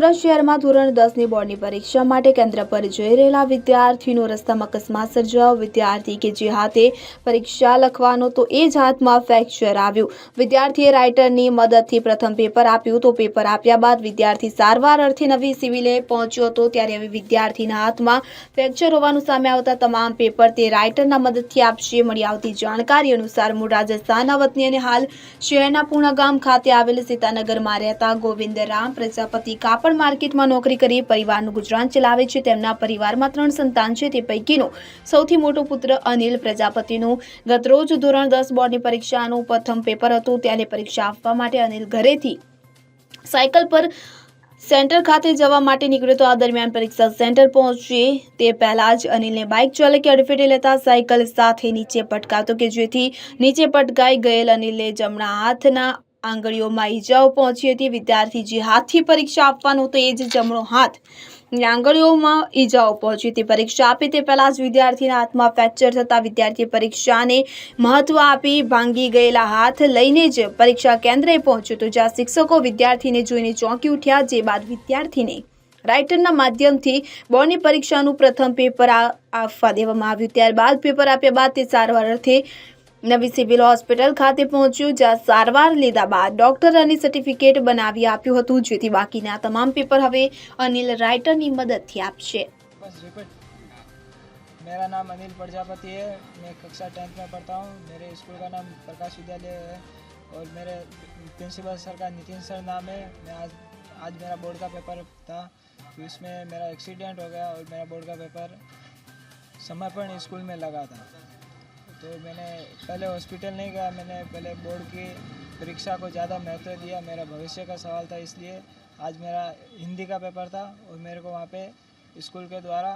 સુરત શહેરમાં ધોરણ દસની બોર્ડની પરીક્ષા માટે કેન્દ્ર પર જઈ રહેલા વિદ્યાર્થીનો રસ્તામાં અકસ્માત સર્જાયો. વિદ્યાર્થી કે જે હાથે પરીક્ષા લખવાનો તો એ જ હાથમાં ફ્રેક્ચર આવ્યું. વિદ્યાર્થીએ રાઇટરની મદદથી પ્રથમ પેપર આપ્યું તો પેપર આપ્યા બાદ વિદ્યાર્થી સારવાર અર્થે નવી સિવિલે પહોંચ્યો હતો. ત્યારે હવે વિદ્યાર્થીના હાથમાં ફ્રેક્ચર હોવાનું સામે આવતા તમામ પેપર તે રાઇટરના મદદથી આપશે. મળી આવતી જાણકારી અનુસાર મૂળ રાજસ્થાનના વતની અને હાલ શહેરના પૂર્ણગામ ખાતે આવેલ સીતાનગરમાં રહેતા ગોવિંદ રામ પ્રજાપતિ કાપડ માર્કેટમાં નોકરી કરી પરિવારનું ગુજરાન ચલાવે છે. તેમના પરિવારમાં ત્રણ સંતાન છે. તે પૈકીનો સૌથી મોટો પુત્ર અનિલ પ્રજાપતિનું ગતરોજ ધોરણ દસ બોર્ડની પરીક્ષાનું પ્રથમ પેપર હતું. ત્યારે પરીક્ષા આપવા માટે અનિલ ઘરેથી સાયકલ પર સેન્ટર ખાતે જવા માટે નીકળ્યો તો આ દરમિયાન પરીક્ષા સેન્ટર પહોંચીએ તે પહેલાં જ અનિલને બાઇક ચાલકે અડફેટે લેતા સાયકલ સાથે નીચે પટકાવતો કે જેથી નીચે પટકાઈ ગયેલ અનિલને જમણા હાથના આંગળીઓમાં ઈજાઓ પહોંચી હતી. વિદ્યાર્થી જે હાથથી પરીક્ષા આપવાનો હતો એ જ જમણો હાથ. આંગળીઓમાં ઈજાઓ પહોંચી હતી. પરીક્ષા આપી તે પહેલા જ વિદ્યાર્થીના હાથમાં ફ્રેક્ચર થતાં વિદ્યાર્થી પરીક્ષાને મહત્વ આપી ભાંગી ગયેલા હાથ લઈને જ પરીક્ષા કેન્દ્રે પહોંચ્યો તો જ્યાં શિક્ષકો વિદ્યાર્થીને જોઈને ચોંકી ઉઠ્યા. જે બાદ વિદ્યાર્થીને રાઇટરના માધ્યમથી બોર્ડની પરીક્ષાનું પ્રથમ પેપર આપવા દેવામાં આવ્યું. ત્યારબાદ પેપર આપ્યા બાદ તે સારવાર અર્થે નવી સિવિલ હોસ્પિટલ ખાતે પહોંચ્યું જ્યાં સારવાર લીધા બાદ ડોક્ટર અને સર્ટિફિકેટ બનાવી આપ્યું હતું જેથી બાકીના તમામ પેપર હવે અનિલ રાઇટરની મદદથી આપશે बस रिपीट मेरा नाम अनिल प्रजापति है मैं कक्षा टेंथ में पढ़ता हूँ मेरे स्कूल का नाम प्रकाश विद्यालय है और मेरे प्रिंसिपल सर का नितिन सर नाम है मैं आज आज मेरा बोर्ड का पेपर था तो इसमें मेरा एक्सीडेंट हो गया और मेरा बोर्ड का पेपर समय पर स्कूल में लगा था तो मैंने पहले हॉस्पिटल नहीं गया मैंने पहले बोर्ड की परीक्षा को ज़्यादा महत्व दिया। मेरा भविष्य का सवाल था इसलिए आज मेरा हिंदी का पेपर था और मेरे को वहाँ पे स्कूल के द्वारा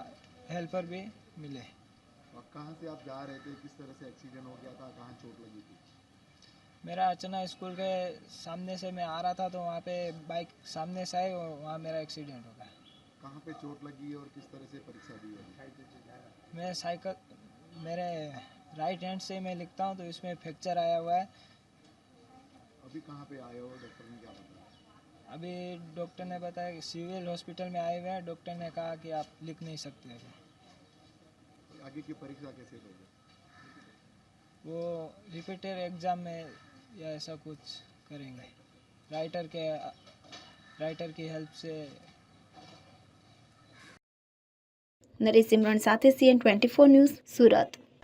हेल्पर भी मिले। और कहाँ से आप जा रहे थे? किस तरह से एक्सीडेंट हो गया था? कहाँ चोट लगी थी? मेरा अचानक स्कूल के सामने से मैं आ रहा था तो वहाँ पे बाइक सामने से आई और वहाँ मेरा एक्सीडेंट हो गया। कहाँ पे चोट लगी और किस तरह से परीक्षा दी? मैं साइकिल मेरे राइट हैंड से मैं लिखता हूँ तो इसमें फ्रैक्चर आया हुआ है अभी कहाँ पे आए हो डॉक्टर ने क्या बताया अभी डॉक्टर ने बताया कि सिविल हॉस्पिटल में आए हुए हैं डॉक्टर ने कहा कि आप लिख नहीं सकते अभी आगे की परीक्षा कैसे दोगे वो रिपीटेड एग्ज़ाम में या ऐसा कुछ करेंगे राइटर के राइटर की हेल्प से નરેશ સિમરણ સાથે CN twenty four news Surat